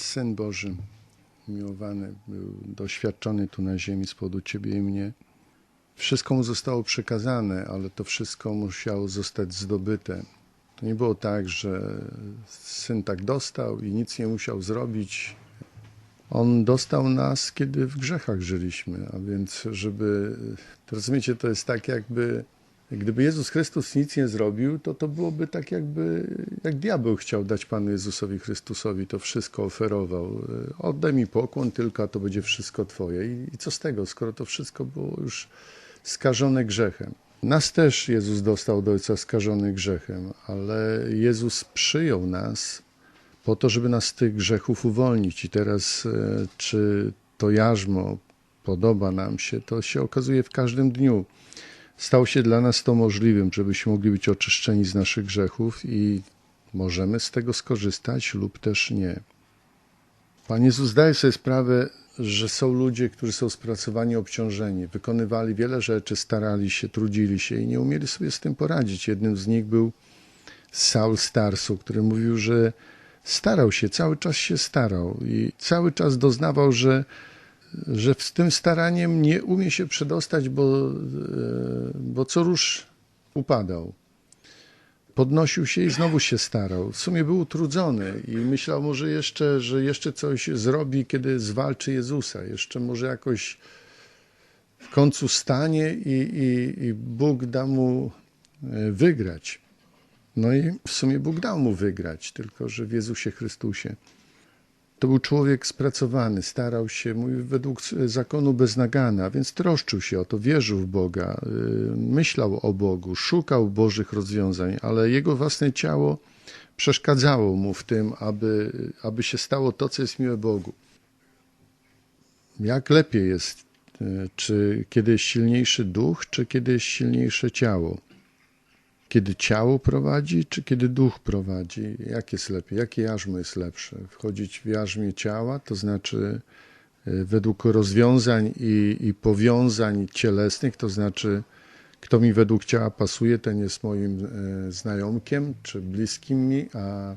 Syn Boży, miłowany, był doświadczony tu na ziemi z powodu Ciebie i mnie. Wszystko mu zostało przekazane, ale to wszystko musiało zostać zdobyte. To nie było tak, że syn tak dostał i nic nie musiał zrobić. On dostał nas, kiedy w grzechach żyliśmy, a więc, żeby. To rozumiecie, to jest tak, jakby. Gdyby Jezus Chrystus nic nie zrobił, to to byłoby tak, jakby jak diabeł chciał dać Panu Jezusowi Chrystusowi, to wszystko oferował. Oddaj mi pokłon, tylko to będzie wszystko Twoje. I, I co z tego, skoro to wszystko było już skażone grzechem? Nas też Jezus dostał do Ojca skażony grzechem, ale Jezus przyjął nas po to, żeby nas z tych grzechów uwolnić. I teraz, e, czy to jarzmo podoba nam się, to się okazuje w każdym dniu. Stało się dla nas to możliwym, żebyśmy mogli być oczyszczeni z naszych grzechów i możemy z tego skorzystać lub też nie. Pan Jezus zdaje sobie sprawę, że są ludzie, którzy są spracowani, obciążeni, wykonywali wiele rzeczy, starali się, trudzili się i nie umieli sobie z tym poradzić. Jednym z nich był Saul Starsu, który mówił, że starał się, cały czas się starał i cały czas doznawał, że, że z tym staraniem nie umie się przedostać, bo, bo co rusz upadał. Podnosił się i znowu się starał. W sumie był utrudzony i myślał może jeszcze, że jeszcze coś zrobi, kiedy zwalczy Jezusa. Jeszcze może jakoś w końcu stanie i, i, i Bóg da mu wygrać. No i w sumie Bóg dał mu wygrać, tylko że w Jezusie Chrystusie. To był człowiek spracowany, starał się, mówił według zakonu bez nagana, więc troszczył się o to, wierzył w Boga, myślał o Bogu, szukał Bożych rozwiązań, ale jego własne ciało przeszkadzało mu w tym, aby, aby się stało to, co jest miłe Bogu. Jak lepiej jest, czy kiedy jest silniejszy duch, czy kiedy jest silniejsze ciało? Kiedy ciało prowadzi, czy kiedy duch prowadzi? Jak jest lepiej? Jakie jarzmo jest lepsze? Wchodzić w jarzmie ciała, to znaczy według rozwiązań i, i powiązań cielesnych, to znaczy kto mi według ciała pasuje, ten jest moim e, znajomkiem czy bliskim mi, a,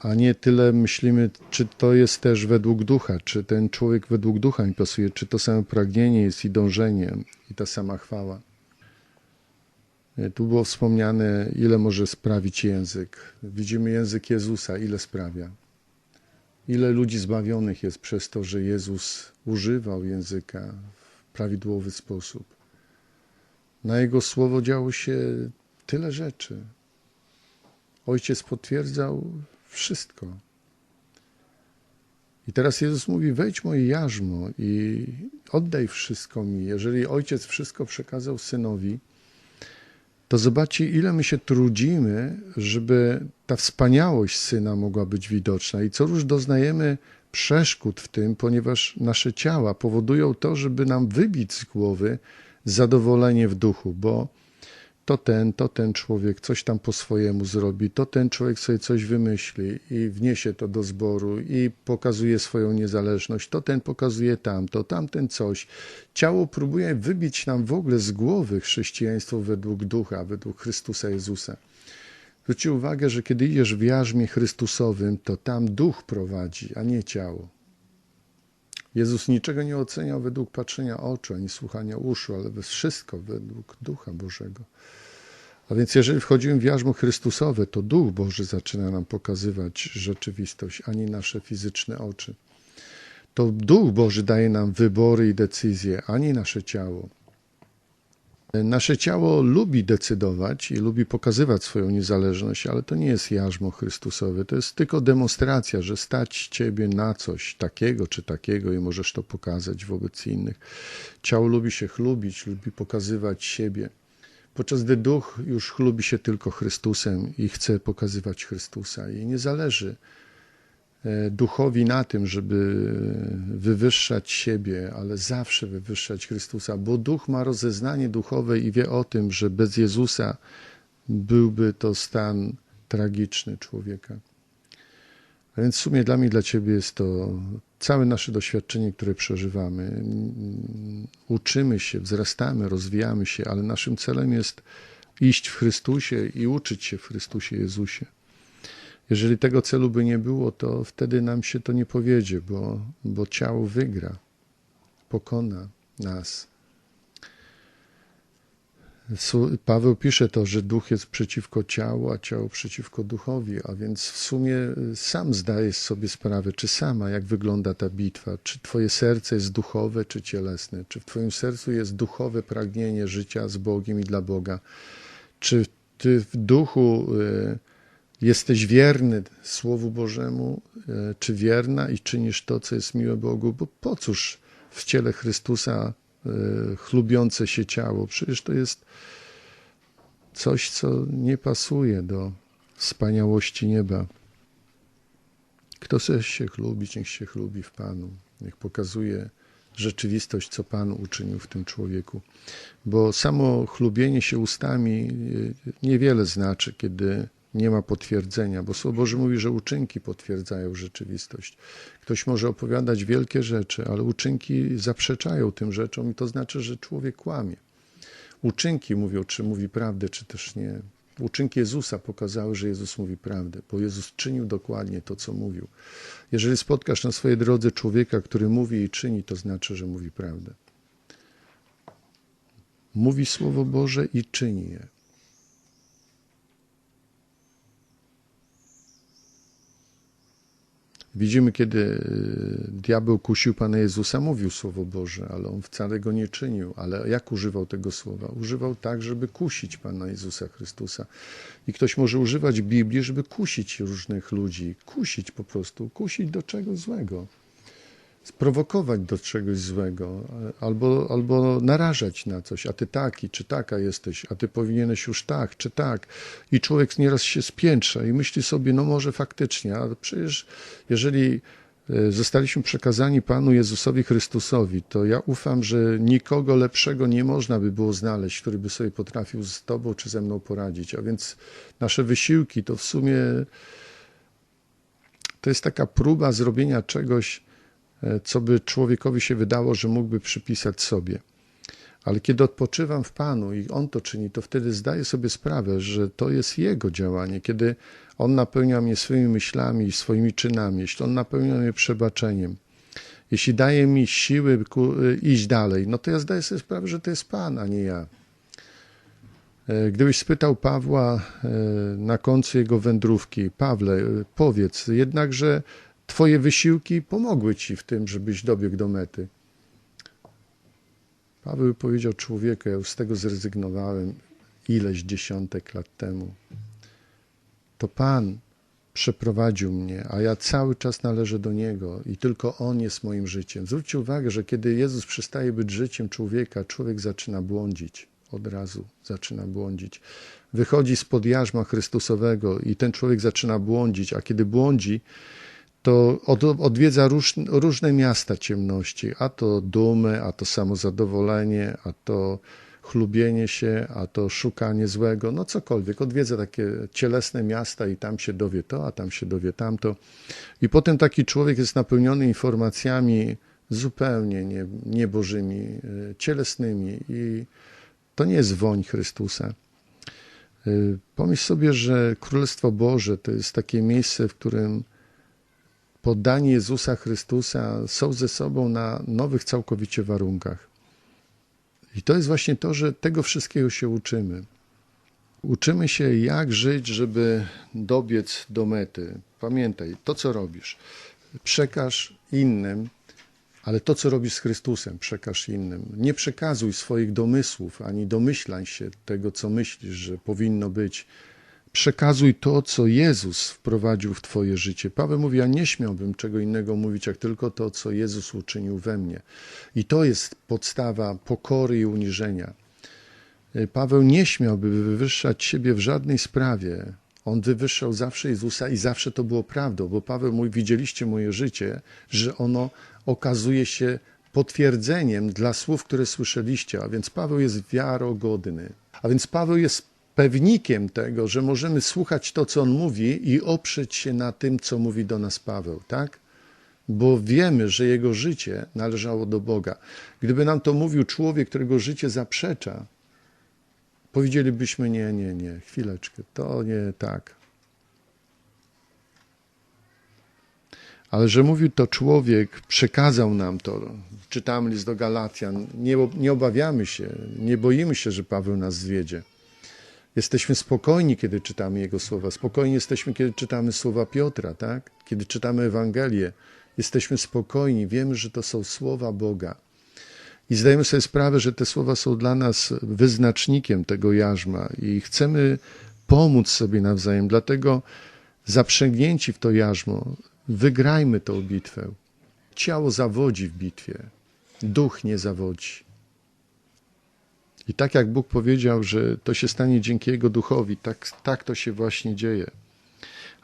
a nie tyle myślimy, czy to jest też według ducha, czy ten człowiek według ducha mi pasuje, czy to samo pragnienie jest i dążenie i ta sama chwała. Tu było wspomniane, ile może sprawić język. Widzimy język Jezusa, ile sprawia. Ile ludzi zbawionych jest przez to, że Jezus używał języka w prawidłowy sposób. Na Jego słowo działo się tyle rzeczy. Ojciec potwierdzał wszystko. I teraz Jezus mówi: Wejdź moje jarzmo i oddaj wszystko mi. Jeżeli ojciec wszystko przekazał synowi, to zobaczcie, ile my się trudzimy, żeby ta wspaniałość syna mogła być widoczna. I co już doznajemy przeszkód w tym, ponieważ nasze ciała powodują to, żeby nam wybić z głowy zadowolenie w duchu, bo to ten, to ten człowiek coś tam po swojemu zrobi, to ten człowiek sobie coś wymyśli i wniesie to do zboru i pokazuje swoją niezależność, to ten pokazuje tamto, tamten coś. Ciało próbuje wybić nam w ogóle z głowy chrześcijaństwo według ducha, według Chrystusa Jezusa. Zwróćcie uwagę, że kiedy idziesz w jarzmie Chrystusowym, to tam duch prowadzi, a nie ciało. Jezus niczego nie oceniał według patrzenia oczu ani słuchania uszu, ale wszystko według Ducha Bożego. A więc jeżeli wchodzimy w jarzmo Chrystusowe, to Duch Boży zaczyna nam pokazywać rzeczywistość, ani nasze fizyczne oczy. To Duch Boży daje nam wybory i decyzje, ani nasze ciało. Nasze ciało lubi decydować i lubi pokazywać swoją niezależność, ale to nie jest jarzmo Chrystusowe. To jest tylko demonstracja, że stać Ciebie na coś takiego czy takiego i możesz to pokazać wobec innych. Ciało lubi się chlubić, lubi pokazywać siebie, podczas gdy duch już chlubi się tylko Chrystusem i chce pokazywać Chrystusa. I nie zależy duchowi na tym, żeby wywyższać siebie, ale zawsze wywyższać Chrystusa, bo duch ma rozeznanie duchowe i wie o tym, że bez Jezusa byłby to stan tragiczny człowieka. A więc w sumie dla mnie, dla Ciebie jest to całe nasze doświadczenie, które przeżywamy. Uczymy się, wzrastamy, rozwijamy się, ale naszym celem jest iść w Chrystusie i uczyć się w Chrystusie Jezusie. Jeżeli tego celu by nie było, to wtedy nam się to nie powiedzie, bo, bo ciało wygra, pokona nas. Paweł pisze to, że duch jest przeciwko ciału, a ciało przeciwko duchowi, a więc w sumie y, sam zdajesz sobie sprawę, czy sama, jak wygląda ta bitwa, czy twoje serce jest duchowe, czy cielesne, czy w twoim sercu jest duchowe pragnienie życia z Bogiem i dla Boga, czy ty w duchu y, jesteś wierny Słowu Bożemu, y, czy wierna i czynisz to, co jest miłe Bogu, bo po cóż w ciele Chrystusa E, chlubiące się ciało. Przecież to jest coś, co nie pasuje do wspaniałości nieba. Kto chce się chlubić, niech się chlubi w Panu. Niech pokazuje rzeczywistość, co Pan uczynił w tym człowieku. Bo samo chlubienie się ustami e, niewiele znaczy, kiedy nie ma potwierdzenia, bo Słowo Boże mówi, że uczynki potwierdzają rzeczywistość. Ktoś może opowiadać wielkie rzeczy, ale uczynki zaprzeczają tym rzeczom i to znaczy, że człowiek kłamie. Uczynki mówią, czy mówi prawdę, czy też nie. Uczynki Jezusa pokazały, że Jezus mówi prawdę, bo Jezus czynił dokładnie to, co mówił. Jeżeli spotkasz na swojej drodze człowieka, który mówi i czyni, to znaczy, że mówi prawdę. Mówi Słowo Boże i czyni je. Widzimy, kiedy y, diabeł kusił Pana Jezusa, mówił Słowo Boże, ale on wcale go nie czynił. Ale jak używał tego słowa? Używał tak, żeby kusić Pana Jezusa Chrystusa. I ktoś może używać Biblii, żeby kusić różnych ludzi, kusić po prostu, kusić do czegoś złego sprowokować do czegoś złego, albo, albo narażać na coś, a ty taki czy taka jesteś, a ty powinieneś już tak czy tak. I człowiek nieraz się spiętrza i myśli sobie, no może faktycznie, ale przecież jeżeli e, zostaliśmy przekazani Panu Jezusowi Chrystusowi, to ja ufam, że nikogo lepszego nie można by było znaleźć, który by sobie potrafił z Tobą czy ze mną poradzić. A więc nasze wysiłki to w sumie to jest taka próba zrobienia czegoś, co by człowiekowi się wydało, że mógłby przypisać sobie. Ale kiedy odpoczywam w Panu i On to czyni, to wtedy zdaję sobie sprawę, że to jest Jego działanie. Kiedy On napełnia mnie swoimi myślami i swoimi czynami, jeśli On napełnia mnie przebaczeniem, jeśli daje mi siły e, iść dalej, no to ja zdaję sobie sprawę, że to jest Pan, a nie ja. E, gdybyś spytał Pawła na końcu jego wędrówki, Pawle, powiedz, jednakże Twoje wysiłki pomogły Ci w tym, żebyś dobiegł do mety. Paweł powiedział człowieku, ja już z tego zrezygnowałem ileś dziesiątek lat temu. To Pan przeprowadził mnie, a ja cały czas należę do Niego i tylko On jest moim życiem. Zwróćcie uwagę, że kiedy Jezus przestaje być życiem człowieka, człowiek zaczyna błądzić. Od razu zaczyna błądzić. Wychodzi spod jarzma Chrystusowego i ten człowiek zaczyna błądzić, a kiedy błądzi, to od, odwiedza róż, różne miasta ciemności, a to dumy, a to samozadowolenie, a to chlubienie się, a to szukanie złego, no cokolwiek. Odwiedza takie cielesne miasta i tam się dowie to, a tam się dowie tamto. I potem taki człowiek jest napełniony informacjami zupełnie nie, niebożymi, e, cielesnymi i to nie jest woń Chrystusa. E, pomyśl sobie, że Królestwo Boże to jest takie miejsce, w którym poddani Jezusa Chrystusa są ze sobą na nowych całkowicie warunkach. I to jest właśnie to, że tego wszystkiego się uczymy. Uczymy się, jak żyć, żeby dobiec do mety. Pamiętaj, to co robisz, przekaż innym, ale to co robisz z Chrystusem, przekaż innym. Nie przekazuj swoich domysłów ani domyślań się tego, co myślisz, że powinno być przekazuj to, co Jezus wprowadził w Twoje życie. Paweł mówi: Ja nie śmiałbym czego innego mówić, jak tylko to, co Jezus uczynił we mnie. I to jest podstawa pokory i uniżenia. Paweł nie śmiałby wywyższać siebie w żadnej sprawie. On wywyższał zawsze Jezusa i zawsze to było prawdą, bo Paweł mówi: Widzieliście moje życie, że ono okazuje się potwierdzeniem dla słów, które słyszeliście. A więc Paweł jest wiarogodny. A więc Paweł jest pewnikiem tego, że możemy słuchać to, co on mówi i oprzeć się na tym, co mówi do nas Paweł, tak? Bo wiemy, że jego życie należało do Boga. Gdyby nam to mówił człowiek, którego życie zaprzecza, powiedzielibyśmy: Nie, nie, nie, chwileczkę, to nie tak. ale że mówił to człowiek, przekazał nam to. Czytamy list do Galatian, nie, nie obawiamy się, nie boimy się, że Paweł nas zwiedzie. Jesteśmy spokojni, kiedy czytamy Jego słowa. Spokojni jesteśmy, kiedy czytamy słowa Piotra, tak? Kiedy czytamy Ewangelię. Jesteśmy spokojni, wiemy, że to są słowa Boga. I zdajemy sobie sprawę, że te słowa są dla nas wyznacznikiem tego jarzma i chcemy pomóc sobie nawzajem. Dlatego zaprzęgnięci w to jarzmo, wygrajmy tą bitwę. Ciało zawodzi w bitwie, duch nie zawodzi. I tak jak Bóg powiedział, że to się stanie dzięki Jego duchowi, tak, tak to się właśnie dzieje.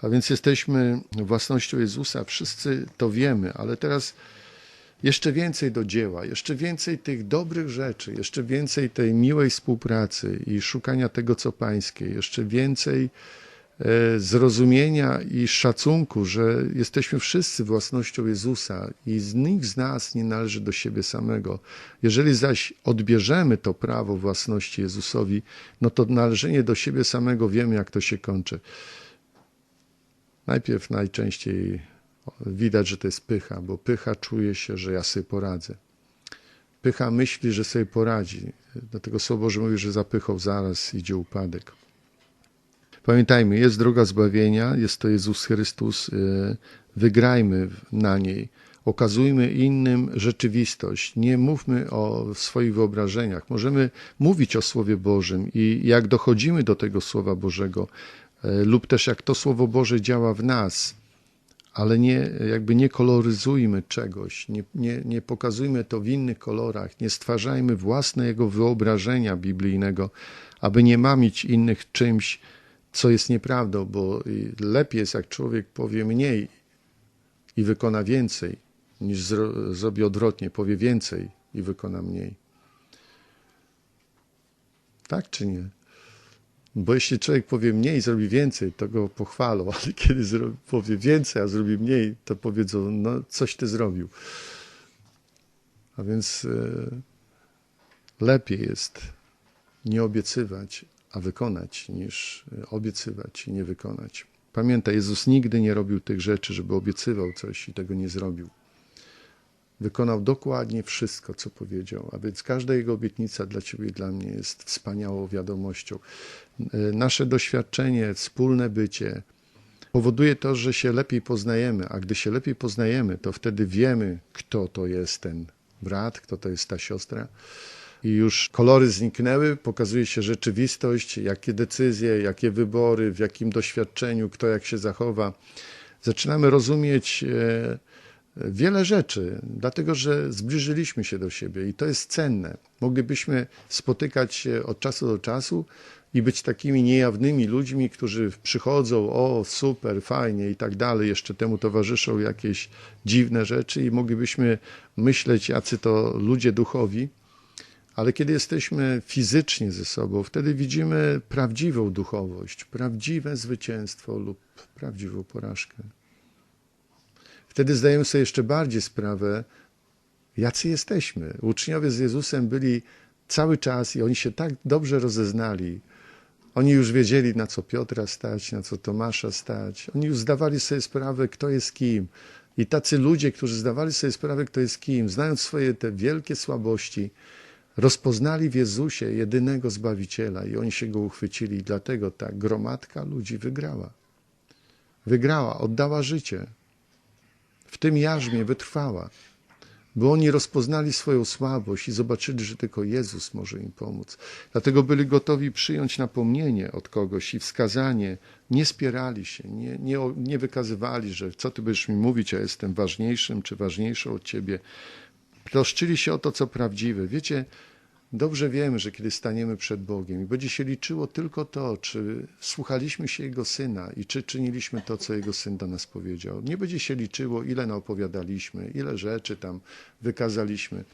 A więc jesteśmy własnością Jezusa, wszyscy to wiemy, ale teraz jeszcze więcej do dzieła, jeszcze więcej tych dobrych rzeczy, jeszcze więcej tej miłej współpracy i szukania tego, co pańskie, jeszcze więcej zrozumienia i szacunku, że jesteśmy wszyscy własnością Jezusa i nikt z nas nie należy do siebie samego. Jeżeli zaś odbierzemy to prawo własności Jezusowi, no to należenie do siebie samego wiemy, jak to się kończy. Najpierw najczęściej widać, że to jest pycha, bo pycha czuje się, że ja sobie poradzę. Pycha myśli, że sobie poradzi. Dlatego Słowo Boże mówi, że za pychą zaraz idzie upadek. Pamiętajmy, jest droga zbawienia, jest to Jezus Chrystus. Y, wygrajmy na niej. Okazujmy innym rzeczywistość. Nie mówmy o swoich wyobrażeniach. Możemy mówić o Słowie Bożym i jak dochodzimy do tego Słowa Bożego, y, lub też jak to Słowo Boże działa w nas, ale nie, jakby nie koloryzujmy czegoś, nie, nie, nie pokazujmy to w innych kolorach, nie stwarzajmy własnego wyobrażenia biblijnego, aby nie mamić innych czymś, co jest nieprawdą, bo lepiej jest, jak człowiek powie mniej i wykona więcej, niż zro, zrobi odwrotnie, powie więcej i wykona mniej. Tak czy nie? Bo jeśli człowiek powie mniej, zrobi więcej, to go pochwalą, ale kiedy powie więcej, a zrobi mniej, to powiedzą, no coś ty zrobił. A więc e, lepiej jest nie obiecywać, a wykonać, niż e, obiecywać i nie wykonać. Pamiętaj, Jezus nigdy nie robił tych rzeczy, żeby obiecywał coś i tego nie zrobił. Wykonał dokładnie wszystko, co powiedział, a więc każda jego obietnica dla ciebie i dla mnie jest wspaniałą wiadomością. E, nasze doświadczenie, wspólne bycie powoduje to, że się lepiej poznajemy, a gdy się lepiej poznajemy, to wtedy wiemy, kto to jest ten brat, kto to jest ta siostra. I już kolory zniknęły, pokazuje się rzeczywistość, jakie decyzje, jakie wybory, w jakim doświadczeniu, kto jak się zachowa. Zaczynamy rozumieć e, wiele rzeczy, dlatego że zbliżyliśmy się do siebie i to jest cenne. Moglibyśmy spotykać się od czasu do czasu i być takimi niejawnymi ludźmi, którzy przychodzą, o super, fajnie i tak dalej, jeszcze temu towarzyszą jakieś dziwne rzeczy i moglibyśmy myśleć, jacy to ludzie duchowi, ale kiedy jesteśmy fizycznie ze sobą, wtedy widzimy prawdziwą duchowość, prawdziwe zwycięstwo lub prawdziwą porażkę. Wtedy zdajemy sobie jeszcze bardziej sprawę, jacy jesteśmy. Uczniowie z Jezusem byli cały czas i oni się tak dobrze rozeznali. Oni już wiedzieli, na co Piotra stać, na co Tomasza stać. Oni już zdawali sobie sprawę, kto jest kim. I tacy ludzie, którzy zdawali sobie sprawę, kto jest kim, znając swoje te wielkie słabości, rozpoznali w Jezusie jedynego Zbawiciela i oni się Go uchwycili. I dlatego ta gromadka ludzi wygrała. Wygrała, oddała życie w tym jarzmie wytrwała, bo oni rozpoznali swoją słabość i zobaczyli, że tylko Jezus może im pomóc. Dlatego byli gotowi przyjąć napomnienie od kogoś i wskazanie. Nie spierali się, nie, nie, nie wykazywali, że co ty będziesz mi mówić, ja jestem ważniejszym czy ważniejszą od ciebie. Troszczyli się o to, co prawdziwe. Wiecie, Dobrze wiemy, że kiedy staniemy przed Bogiem i będzie się liczyło tylko to, czy słuchaliśmy się Jego Syna i czy czyniliśmy to, co Jego Syn do nas powiedział. Nie będzie się liczyło, ile naopowiadaliśmy, ile rzeczy tam wykazaliśmy.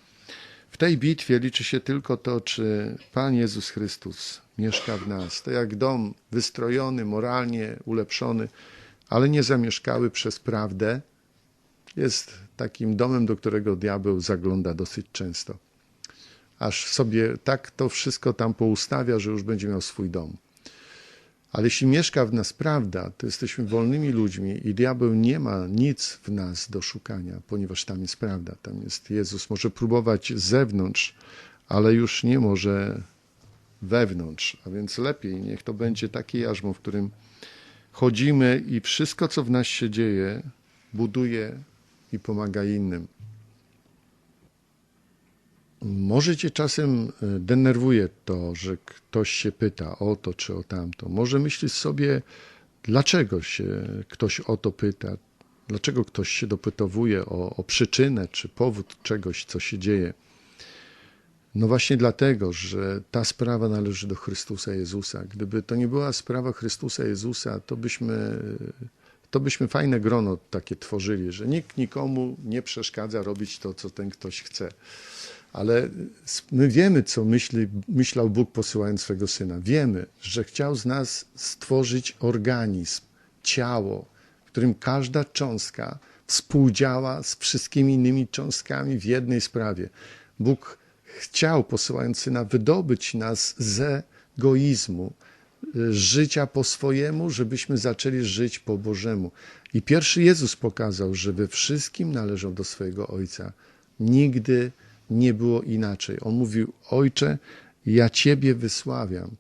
W tej bitwie liczy się tylko to, czy Pan Jezus Chrystus mieszka w nas. To jak dom wystrojony, moralnie ulepszony, ale nie zamieszkały przez prawdę, jest takim domem, do którego diabeł zagląda dosyć często aż sobie tak to wszystko tam poustawia, że już będzie miał swój dom. Ale jeśli mieszka w nas prawda, to jesteśmy wolnymi ludźmi i diabeł nie ma nic w nas do szukania, ponieważ tam jest prawda, tam jest Jezus. Może próbować z zewnątrz, ale już nie może wewnątrz. A więc lepiej niech to będzie taki jarzmo, w którym chodzimy i wszystko, co w nas się dzieje, buduje i pomaga innym. Może cię czasem e, denerwuje to, że ktoś się pyta o to czy o tamto. Może myślisz sobie, dlaczego się ktoś o to pyta, dlaczego ktoś się dopytowuje o, o przyczynę czy powód czegoś, co się dzieje. No właśnie dlatego, że ta sprawa należy do Chrystusa Jezusa. Gdyby to nie była sprawa Chrystusa Jezusa, to byśmy, to byśmy fajne grono takie tworzyli, że nikt nikomu nie przeszkadza robić to, co ten ktoś chce. Ale my wiemy, co myśli, myślał Bóg posyłając swego Syna. Wiemy, że chciał z nas stworzyć organizm, ciało, w którym każda cząstka współdziała z wszystkimi innymi cząstkami w jednej sprawie. Bóg chciał, posyłając Syna, wydobyć nas ze egoizmu, życia po swojemu, żebyśmy zaczęli żyć po Bożemu. I pierwszy Jezus pokazał, że we wszystkim należą do swojego Ojca. Nigdy nie było inaczej. On mówił: Ojcze, ja Ciebie wysławiam.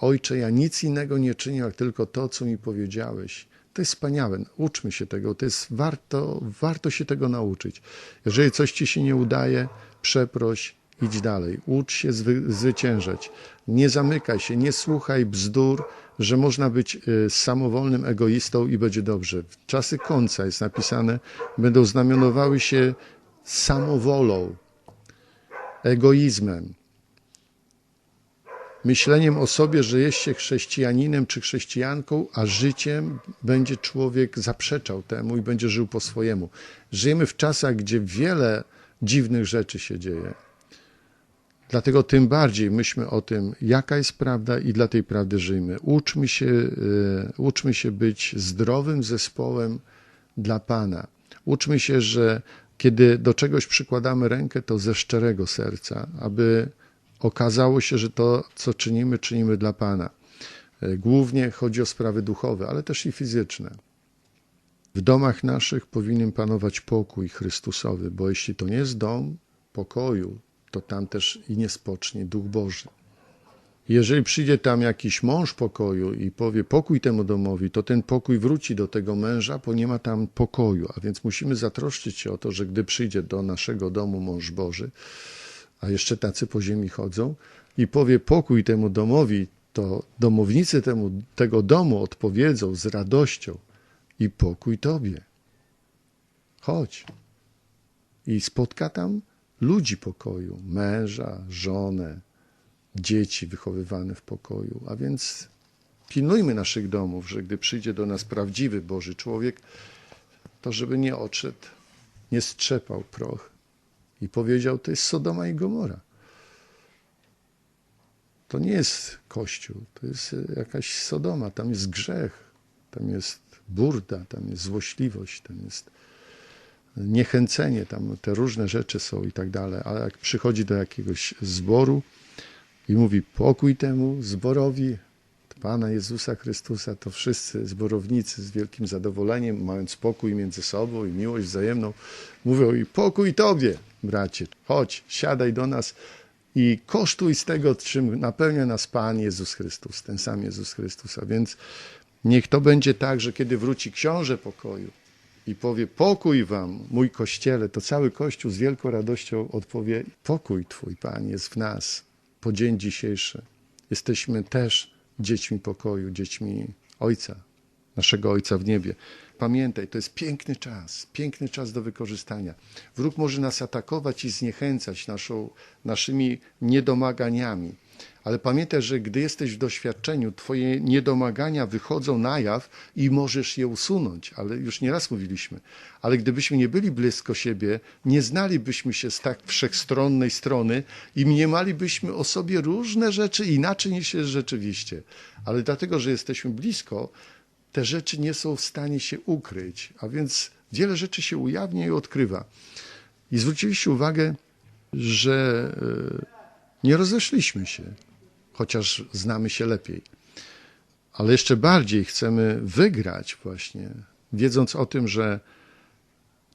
Ojcze, ja nic innego nie czynię, jak tylko to, co mi powiedziałeś. To jest wspaniałe. Uczmy się tego. To jest warto, warto się tego nauczyć. Jeżeli coś ci się nie udaje, przeproś, idź dalej. Ucz się zwy, zwyciężać. Nie zamykaj się, nie słuchaj bzdur, że można być y, samowolnym egoistą i będzie dobrze. W czasy końca jest napisane, będą znamionowały się samowolą, egoizmem, myśleniem o sobie, że jest się chrześcijaninem czy chrześcijanką, a życiem będzie człowiek zaprzeczał temu i będzie żył po swojemu. Żyjemy w czasach, gdzie wiele dziwnych rzeczy się dzieje. Dlatego tym bardziej myślmy o tym, jaka jest prawda i dla tej prawdy żyjmy. Uczmy się, y, uczmy się być zdrowym zespołem dla Pana. Uczmy się, że kiedy do czegoś przykładamy rękę, to ze szczerego serca, aby okazało się, że to, co czynimy, czynimy dla Pana. E, głównie chodzi o sprawy duchowe, ale też i fizyczne. W domach naszych powinien panować pokój Chrystusowy, bo jeśli to nie jest dom pokoju, to tam też i nie spocznie Duch Boży. Jeżeli przyjdzie tam jakiś mąż pokoju i powie pokój temu domowi, to ten pokój wróci do tego męża, bo nie ma tam pokoju. A więc musimy zatroszczyć się o to, że gdy przyjdzie do naszego domu mąż Boży, a jeszcze tacy po ziemi chodzą, i powie pokój temu domowi, to domownicy temu, tego domu odpowiedzą z radością i pokój tobie. Chodź. I spotka tam ludzi pokoju, męża, żonę, dzieci wychowywane w pokoju. A więc pilnujmy naszych domów, że gdy przyjdzie do nas prawdziwy Boży człowiek, to żeby nie odszedł, nie strzepał proch i powiedział: To jest Sodoma i Gomora. To nie jest Kościół, to jest jakaś Sodoma, tam jest grzech, tam jest burda, tam jest złośliwość, tam jest niechęcenie, tam te różne rzeczy są i tak dalej. Ale jak przychodzi do jakiegoś zboru, i mówi pokój temu zborowi Pana Jezusa Chrystusa, to wszyscy zborownicy z wielkim zadowoleniem, mając pokój między sobą i miłość wzajemną, mówią i pokój Tobie, bracie, chodź, siadaj do nas i kosztuj z tego, czym napełnia nas Pan Jezus Chrystus, ten sam Jezus Chrystus. A więc niech to będzie tak, że kiedy wróci książę pokoju i powie pokój Wam, mój Kościele, to cały Kościół z wielką radością odpowie pokój Twój, Pan, jest w nas po dzień dzisiejszy. Jesteśmy też dziećmi pokoju, dziećmi Ojca, naszego Ojca w niebie. Pamiętaj, to jest piękny czas, piękny czas do wykorzystania. Wróg może nas atakować i zniechęcać naszą, naszymi niedomaganiami ale pamiętaj, że gdy jesteś w doświadczeniu, twoje niedomagania wychodzą na jaw i możesz je usunąć, ale już nieraz mówiliśmy. Ale gdybyśmy nie byli blisko siebie, nie znalibyśmy się z tak wszechstronnej strony i mniemalibyśmy o sobie różne rzeczy inaczej niż jest rzeczywiście. Ale dlatego, że jesteśmy blisko, te rzeczy nie są w stanie się ukryć, a więc wiele rzeczy się ujawnia i odkrywa. I zwróciliście uwagę, że e, nie rozeszliśmy się chociaż znamy się lepiej. ale jeszcze bardziej chcemy wygrać właśnie, wiedząc o tym, że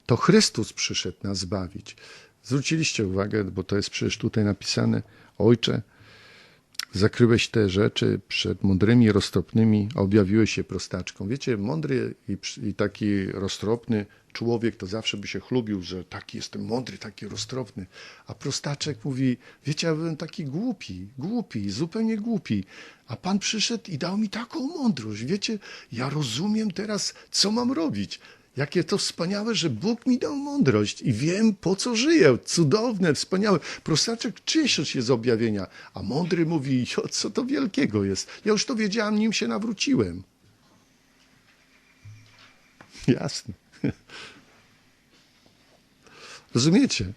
to Chrystus przyszedł nas zbawić. Zwróciliście uwagę, bo to jest przecież tutaj napisane, Ojcze, zakryłeś te rzeczy przed mądrymi, roztropnymi, a objawiłeś się prostaczką. Wiecie, mądry i, i, taki roztropny człowiek to zawsze by się chlubił, że taki jestem mądry, taki roztropny. A prostaczek mówi, wiecie, ja byłem taki głupi, głupi, zupełnie głupi. A Pan przyszedł i dał mi taką mądrość. Wiecie, ja rozumiem teraz, co mam robić. Jakie to wspaniałe, że Bóg mi dał mądrość i wiem, po co żyję. Cudowne, wspaniałe. Prostaczek cieszy się z objawienia, a mądry mówi, o co to wielkiego jest. Ja już to wiedziałem, nim się nawróciłem. Jasne. Rozumiecie?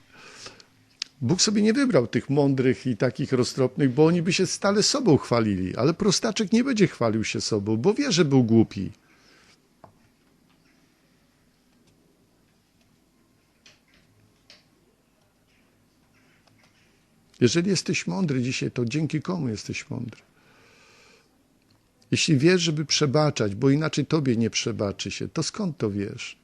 Bóg sobie nie wybrał tych mądrych i takich roztropnych, bo oni by się stale sobą chwalili, ale prostaczek nie będzie chwalił się sobą, bo wie, że był głupi. Jeżeli jesteś mądry dzisiaj, to dzięki komu jesteś mądry? Jeśli wiesz, żeby przebaczać, bo inaczej tobie nie przebaczy się, to skąd to wiesz?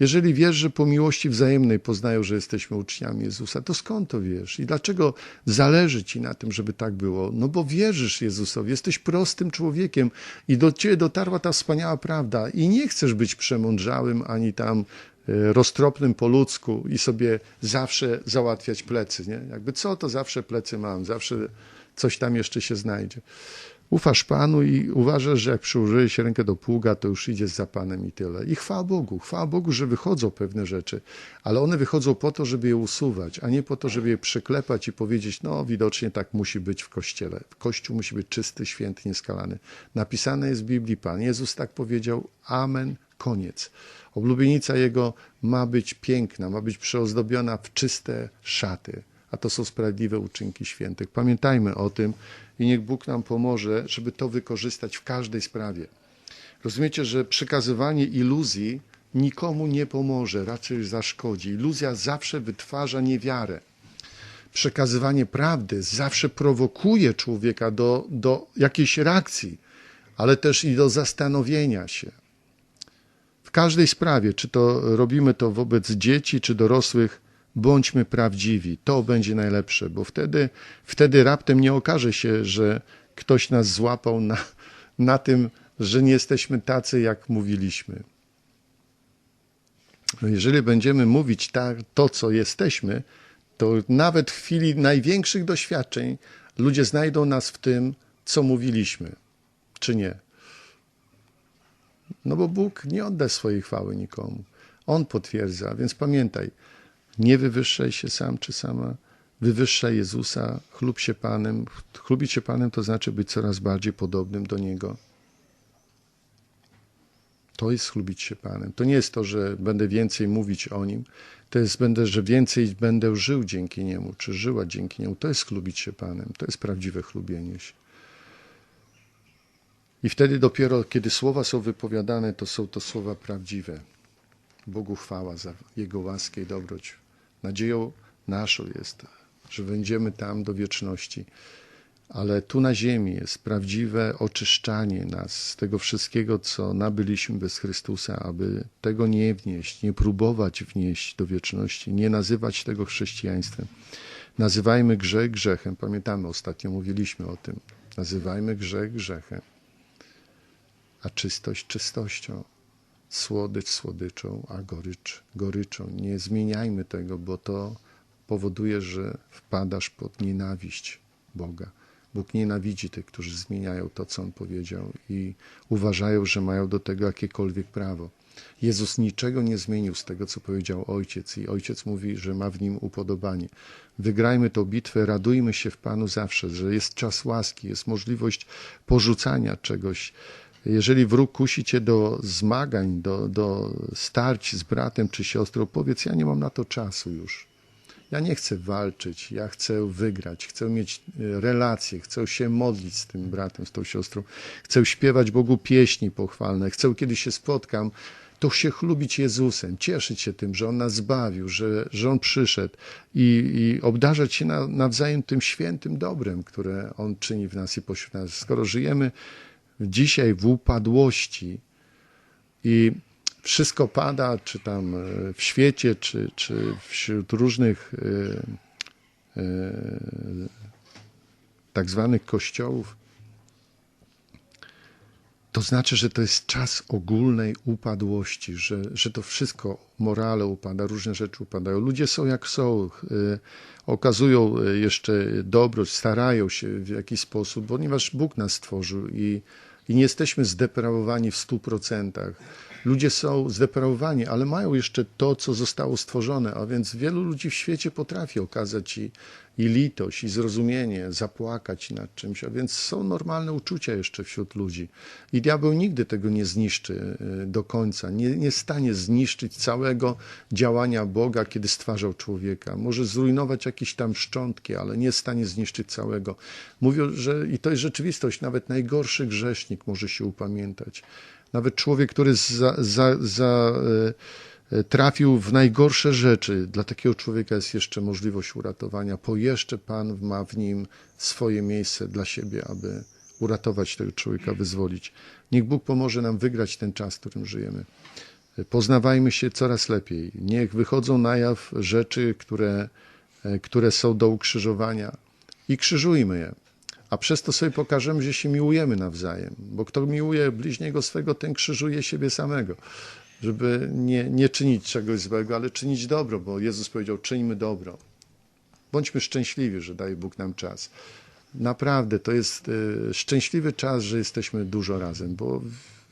Jeżeli wiesz, że po miłości wzajemnej poznają, że jesteśmy uczniami Jezusa, to skąd to wiesz? I dlaczego zależy ci na tym, żeby tak było? No bo wierzysz Jezusowi, jesteś prostym człowiekiem i do ciebie dotarła ta wspaniała prawda i nie chcesz być przemądrzałym ani tam roztropnym po ludzku i sobie zawsze załatwiać plecy, nie? Jakby co, to zawsze plecy mam, zawsze coś tam jeszcze się znajdzie. Ufasz Panu i uważasz, że jak przyłożyłeś rękę do pługa, to już idzie za Panem i tyle. I chwała Bogu, chwała Bogu, że wychodzą pewne rzeczy, ale one wychodzą po to, żeby je usuwać, a nie po to, żeby je przyklepać i powiedzieć, no widocznie tak musi być w Kościele. Kościół musi być czysty, święty, nieskalany. Napisane jest w Biblii, Pan Jezus tak powiedział, amen, koniec. Oblubienica Jego ma być piękna, ma być przeozdobiona w czyste szaty a to są sprawiedliwe uczynki świętych. Pamiętajmy o tym i niech Bóg nam pomoże, żeby to wykorzystać w każdej sprawie. Rozumiecie, że przekazywanie iluzji nikomu nie pomoże, raczej zaszkodzi. Iluzja zawsze wytwarza niewiarę. Przekazywanie prawdy zawsze prowokuje człowieka do, do jakiejś reakcji, ale też i do zastanowienia się. Każdej sprawie, czy to robimy to wobec dzieci, czy dorosłych, bądźmy prawdziwi. To będzie najlepsze, bo wtedy, wtedy raptem nie okaże się, że ktoś nas złapał na, na tym, że nie jesteśmy tacy, jak mówiliśmy. Jeżeli będziemy mówić to, co jesteśmy, to nawet w chwili największych doświadczeń ludzie znajdą nas w tym, co mówiliśmy, czy nie. No bo Bóg nie odda swojej chwały nikomu. On potwierdza, więc pamiętaj, nie wywyższaj się sam czy sama, wywyższaj Jezusa, chlub się Panem. Chlubić się Panem to znaczy być coraz bardziej podobnym do Niego. To jest chlubić się Panem. To nie jest to, że będę więcej mówić o Nim, to jest, będę, że więcej będę żył dzięki Niemu, czy żyła dzięki Niemu. To jest chlubić się Panem. To jest prawdziwe chlubienie się. I wtedy dopiero, kiedy słowa są wypowiadane, to są to słowa prawdziwe. Bogu chwała za Jego łaskę i dobroć. Nadzieją naszą jest, że będziemy tam do wieczności. Ale tu na ziemi jest prawdziwe oczyszczanie nas z tego wszystkiego, co nabyliśmy bez Chrystusa, aby tego nie wnieść, nie próbować wnieść do wieczności, nie nazywać tego chrześcijaństwem. Nazywajmy grzech grzechem. Pamiętamy, ostatnio mówiliśmy o tym. Nazywajmy grzech grzechem, a czystość czystością słodycz słodyczą, a gorycz goryczą. Nie zmieniajmy tego, bo to powoduje, że wpadasz pod nienawiść Boga. Bóg nienawidzi tych, którzy zmieniają to, co On powiedział i uważają, że mają do tego jakiekolwiek prawo. Jezus niczego nie zmienił z tego, co powiedział Ojciec, i Ojciec mówi, że ma w nim upodobanie. Wygrajmy tę bitwę, radujmy się w Panu zawsze, że jest czas łaski, jest możliwość porzucania czegoś, jeżeli wróg kusi cię do zmagań, do, do starć z bratem czy siostrą, powiedz: Ja nie mam na to czasu już. Ja nie chcę walczyć, ja chcę wygrać, chcę mieć e, relacje, chcę się modlić z tym bratem, z tą siostrą, chcę śpiewać Bogu pieśni pochwalne, chcę, kiedy się spotkam, to się chlubić Jezusem, cieszyć się tym, że On nas zbawił, że, że On przyszedł i, i obdarzać się na, nawzajem tym świętym dobrem, które On czyni w nas i pośród nas. Skoro żyjemy dzisiaj w upadłości i wszystko pada, czy tam e, w świecie, czy, czy wśród różnych e, e, tak zwanych kościołów, to znaczy, że to jest czas ogólnej upadłości, że, że to wszystko, morale upada, różne rzeczy upadają. Ludzie są jak są, okazują jeszcze dobroć, starają się w jakiś sposób, ponieważ Bóg nas stworzył i, i nie jesteśmy zdeprawowani w stu procentach. Ludzie są zdeprawowani, ale mają jeszcze to, co zostało stworzone, a więc wielu ludzi w świecie potrafi okazać ci i litość, i zrozumienie, zapłakać nad czymś, a więc są normalne uczucia jeszcze wśród ludzi. I diabeł nigdy tego nie zniszczy y, do końca, nie, nie stanie zniszczyć całego działania Boga, kiedy stwarzał człowieka. Może zrujnować jakieś tam szczątki, ale nie stanie zniszczyć całego. Mówią, że i to jest rzeczywistość, nawet najgorszy grzesznik może się upamiętać. Nawet człowiek, który za, za, za, e, trafił w najgorsze rzeczy, dla takiego człowieka jest jeszcze możliwość uratowania, bo jeszcze Pan ma w nim swoje miejsce dla siebie, aby uratować tego człowieka, wyzwolić. Niech Bóg pomoże nam wygrać ten czas, w którym żyjemy. Poznawajmy się coraz lepiej. Niech wychodzą na jaw rzeczy, które, e, które są do ukrzyżowania i krzyżujmy je a przez to sobie pokażemy, że się miłujemy nawzajem, bo kto miłuje bliźniego swego, ten krzyżuje siebie samego, żeby nie, nie czynić czegoś złego, ale czynić dobro, bo Jezus powiedział, czyńmy dobro. Bądźmy szczęśliwi, że daje Bóg nam czas. Naprawdę, to jest y, szczęśliwy czas, że jesteśmy dużo razem, bo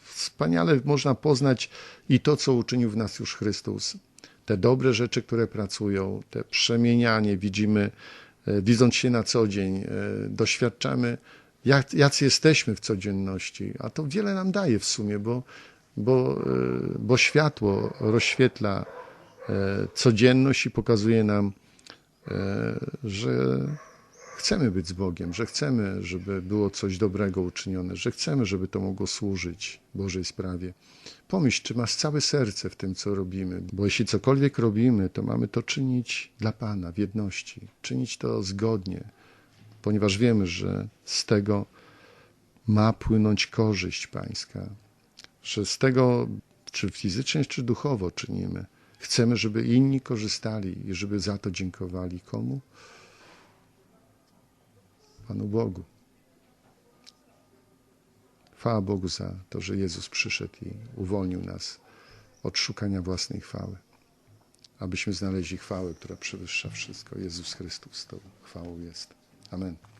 wspaniale można poznać i to, co uczynił w nas już Chrystus. Te dobre rzeczy, które pracują, te przemienianie, widzimy E, widząc się na co dzień, e, doświadczamy, jak, jacy jesteśmy w codzienności, a to wiele nam daje w sumie, bo, bo, e, bo światło rozświetla codzienność i pokazuje nam, że chcemy być z Bogiem, że chcemy, żeby było coś dobrego uczynione, że chcemy, żeby to mogło służyć Bożej sprawie. Pomyśl, czy masz całe serce w tym, co robimy, bo jeśli cokolwiek robimy, to mamy to czynić dla Pana w jedności, czynić to zgodnie, ponieważ wiemy, że z tego ma płynąć korzyść Pańska, że z tego, czy fizycznie, czy duchowo czynimy. Chcemy, żeby inni korzystali i żeby za to dziękowali. Komu? Panu Bogu. Chwała Bogu za to, że Jezus przyszedł i uwolnił nas od szukania własnej chwały, abyśmy znaleźli chwałę, która przewyższa wszystko. Jezus Chrystus tą chwałą jest. Amen.